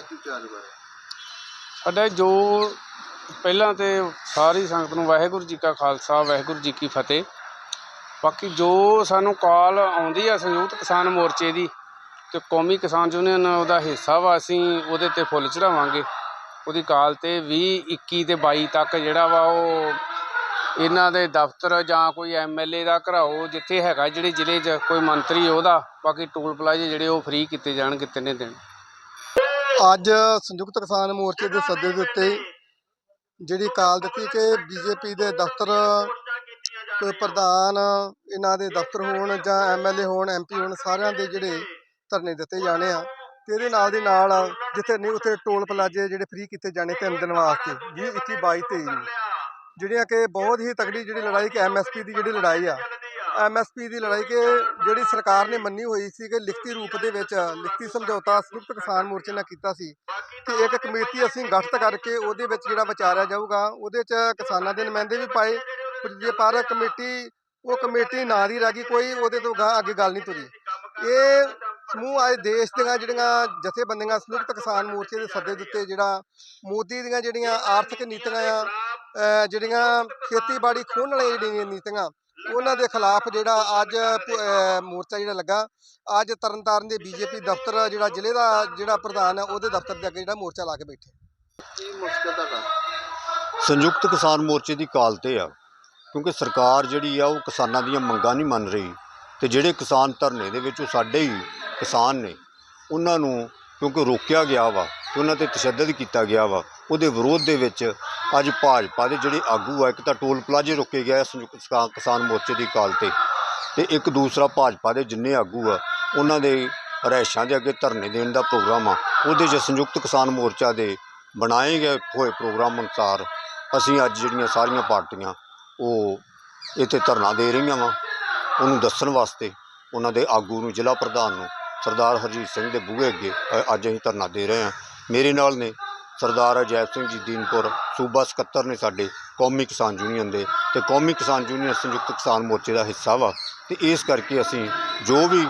ਕਾਰਜ ਬਾਰੇ? ਸਾਡਾ ਜੋ ਪਹਿਲਾਂ ਤੇ ਸਾਰੀ ਸੰਗਤ ਨੂੰ ਵਾਹਿਗੁਰੂ ਜੀ ਕਾ ਖਾਲਸਾ, ਵਾਹਿਗੁਰੂ ਜੀ ਕੀ ਫਤਿਹ। ਬਾਕੀ ਜੋ ਸਾਨੂੰ ਕਾਲ ਆਉਂਦੀ ਆ ਸੰਯੁਕਤ ਕਿਸਾਨ ਮੋਰਚੇ ਦੀ ਤੇ ਕੌਮੀ ਕਿਸਾਨ ਯੂਨੀਅਨ ਉਹਦਾ ਹਿੱਸਾ ਵਾ, ਅਸੀਂ ਉਹਦੇ ਤੇ ਫੁੱਲ ਚੜਾਵਾਂਗੇ। ਉਹਦੀ ਕਾਲ ਤੇ 20 21 ਤੇ 22 ਤੱਕ ਜਿਹੜਾ ਵਾ ਉਹ ਇਹਨਾਂ ਦੇ ਦਫ਼ਤਰ ਜਾਂ ਕੋਈ ਐਮਐਲਏ ਦਾ ਘਰਾਓ ਜਿੱਥੇ ਹੈਗਾ, ਜਿਹੜੇ ਜ਼ਿਲ੍ਹੇ 'ਚ ਕੋਈ ਮੰਤਰੀ ਉਹਦਾ, ਬਾਕੀ ਟੂਲ ਪਲਾਜ਼ੇ ਜਿਹੜੇ ਉਹ ਫ੍ਰੀ ਕੀਤੇ ਜਾਣਗੇ ਤਿੰਨੇ ਦਿਨ। ਅੱਜ ਸੰਯੁਕਤ ਕਿਸਾਨ ਮੋਰਚੇ ਦੇ ਸੱਦੇ ਦੇ ਉੱਤੇ ਜਿਹੜੀ ਕਾਲ ਦਿੱਤੀ ਕਿ ਬੀਜੇਪੀ ਦੇ ਦਫ਼ਤਰ ਕੋਈ ਪ੍ਰਧਾਨ ਇਹਨਾਂ ਦੇ ਦਫ਼ਤਰ ਹੋਣ ਜਾਂ ਐਮਐਲਏ ਹੋਣ ਐਮਪੀ ਹੋਣ, ਸਾਰਿਆਂ ਦੇ ਜਿਹੜੇ ਧਰਨੇ ਦਿੱਤੇ ਜਾਣੇ ਆ ਤੇ ਇਹਦੇ ਨਾਲ ਦੀ ਨਾਲ ਜਿੱਥੇ ਨਹੀਂ, ਉੱਥੇ ਟੋਲ ਪਲਾਜ਼ੇ ਜਿਹੜੇ ਫ੍ਰੀ ਕੀਤੇ ਜਾਣੇ ਤਿੰਨ ਦਿਨ ਵਾਸਤੇ 20 21 22 23 ਨੂੰ। ਜਿਹੜੀਆਂ ਕਿ ਬਹੁਤ ਹੀ ਤਕੜੀ ਜਿਹੜੀ ਲੜਾਈ ਕਿ ਐਮਐਸਪੀ ਦੀ ਜਿਹੜੀ ਲੜਾਈ ਆ ਐਮਐਸਪੀ ਦੀ ਲੜਾਈ ਕਿ ਜਿਹੜੀ ਸਰਕਾਰ ਨੇ ਮੰਨੀ ਹੋਈ ਸੀ ਕਿ ਲਿਖਤੀ ਰੂਪ ਦੇ ਵਿੱਚ, ਲਿਖਤੀ ਸਮਝੌਤਾ ਸੰਯੁਕਤ ਕਿਸਾਨ ਮੋਰਚੇ ਨਾਲ ਕੀਤਾ ਸੀ ਕਿ ਇੱਕ ਕਮੇਟੀ ਅਸੀਂ ਗਠਿਤ ਕਰਕੇ ਉਹਦੇ ਵਿੱਚ ਜਿਹੜਾ ਵਿਚਾਰਿਆ ਜਾਊਗਾ, ਉਹਦੇ 'ਚ ਕਿਸਾਨਾਂ ਦੇ ਨੁਮਾਇੰਦੇ ਵੀ ਪਾਏ। ਪਰ ਜੇ ਪਰ ਕਮੇਟੀ, ਉਹ ਕਮੇਟੀ ਨਾਂ ਦੀ ਰਹਿ ਗਈ, ਕੋਈ ਉਹਦੇ ਤੋਂ ਗਾਂਹ ਅੱਗੇ ਗੱਲ ਨਹੀਂ ਤੁਰੀ। ਇਹ ਸਮੂਹ ਅੱਜ ਦੇਸ਼ ਦੀਆਂ ਜਿਹੜੀਆਂ ਜਥੇਬੰਦੀਆਂ ਸੰਯੁਕਤ ਕਿਸਾਨ ਮੋਰਚੇ ਦੇ ਸੱਦੇ ਦੇ ਉੱਤੇ ਜਿਹੜਾ ਮੋਦੀ ਦੀਆਂ ਜਿਹੜੀਆਂ ਆਰਥਿਕ ਨੀਤੀਆਂ ਆ ਜਿਹੜੀਆਂ ਖੇਤੀਬਾੜੀ ਖੋਹਣ ਵਾਲੀਆਂ ਜਿਹੜੀਆਂ ਨੀਤੀਆਂ ਉਹਨਾਂ ਦੇ ਖਿਲਾਫ ਜਿਹੜਾ ਅੱਜ ਮੋਰਚਾ ਜਿਹੜਾ ਲੱਗਾ ਅੱਜ ਤਰਨਤਾਰਨ ਦੇ ਬੀਜੇਪੀ ਦਫ਼ਤਰ ਜਿਹੜਾ ਜ਼ਿਲ੍ਹੇ ਦਾ ਜਿਹੜਾ ਪ੍ਰਧਾਨ ਹੈ ਉਹਦੇ ਦਫ਼ਤਰ ਦੇ ਅੱਗੇ ਜਿਹੜਾ ਮੋਰਚਾ ਲਾ ਕੇ ਬੈਠੇ। ਕੀ ਮੁਸ਼ਕਲ ਤੁਹਾਡਾ? ਸੰਯੁਕਤ ਕਿਸਾਨ ਮੋਰਚੇ ਦੀ ਕਾਲ ਤੇ ਆ ਕਿਉਂਕਿ ਸਰਕਾਰ ਜਿਹੜੀ ਆ ਉਹ ਕਿਸਾਨਾਂ ਦੀਆਂ ਮੰਗਾਂ ਨਹੀਂ ਮੰਨ ਰਹੀ ਤੇ ਜਿਹੜੇ ਕਿਸਾਨ ਧਰਨੇ ਦੇ ਵਿੱਚ ਉਹ ਸਾਡੇ ਹੀ ਕਿਸਾਨ ਨੇ ਉਹਨਾਂ ਨੂੰ ਕਿਉਂਕਿ ਰੋਕਿਆ ਗਿਆ ਵਾ ਉਹਨਾਂ ਤੇ ਤਸ਼ੱਦਦ ਕੀਤਾ ਗਿਆ ਵਾ। ਉਹਦੇ ਵਿਰੋਧ ਦੇ ਵਿੱਚ ਅੱਜ ਭਾਜਪਾ ਦੇ ਜਿਹੜੇ ਆਗੂ ਆ, ਇੱਕ ਤਾਂ ਟੋਲ ਪਲਾਜ਼ੇ ਰੁਕੇ ਗਿਆ ਸੰਯੁਕਤ ਕਿਸਾ- ਕਿਸਾਨ ਮੋਰਚੇ ਦੀ ਕਾਲ ਤੇ ਤੇ ਇੱਕ ਦੂਸਰਾ ਭਾਜਪਾ ਦੇ ਜਿੰਨੇ ਆਗੂ ਆ, ਉਹਨਾਂ ਦੇ ਰਿਹਾਇਸ਼ਾਂ ਦੇ ਅੱਗੇ ਧਰਨੇ ਦੇਣ ਦਾ ਪ੍ਰੋਗਰਾਮ ਆ। ਉਹਦੇ 'ਚ ਸੰਯੁਕਤ ਕਿਸਾਨ ਮੋਰਚਾ ਦੇ ਬਣਾਏ ਗਏ ਹੋਏ ਪ੍ਰੋਗਰਾਮ ਅਨੁਸਾਰ ਅਸੀਂ ਅੱਜ ਜਿਹੜੀਆਂ ਸਾਰੀਆਂ ਪਾਰਟੀਆਂ, ਉਹ ਇੱਥੇ ਧਰਨਾ ਦੇ ਰਹੀਆਂ ਵਾ। ਉਹਨੂੰ ਦੱਸਣ ਵਾਸਤੇ ਉਹਨਾਂ ਦੇ ਆਗੂ ਨੂੰ ਜ਼ਿਲ੍ਹਾ ਪ੍ਰਧਾਨ ਨੂੰ ਸਰਦਾਰ ਹਰਜੀਤ ਸਿੰਘ ਦੇ ਬੂਹੇ ਅੱਗੇ ਅੱਜ ਅਸੀਂ ਧਰਨਾ ਦੇ ਰਹੇ ਹਾਂ। ਮੇਰੇ ਨਾਲ ਨੇ ਸਰਦਾਰ ਅਜੈਬ ਸਿੰਘ ਜੀ ਦੀਨਪੁਰ, ਸੂਬਾ ਸਕੱਤਰ ਨੇ ਸਾਡੇ ਕੌਮੀ ਕਿਸਾਨ ਯੂਨੀਅਨ ਦੇ ਤੇ ਕੌਮੀ ਕਿਸਾਨ ਯੂਨੀਅਨ ਸੰਯੁਕਤ ਕਿਸਾਨ ਮੋਰਚੇ ਦਾ ਹਿੱਸਾ ਵਾ ਤੇ ਇਸ ਕਰਕੇ ਅਸੀਂ ਜੋ ਵੀ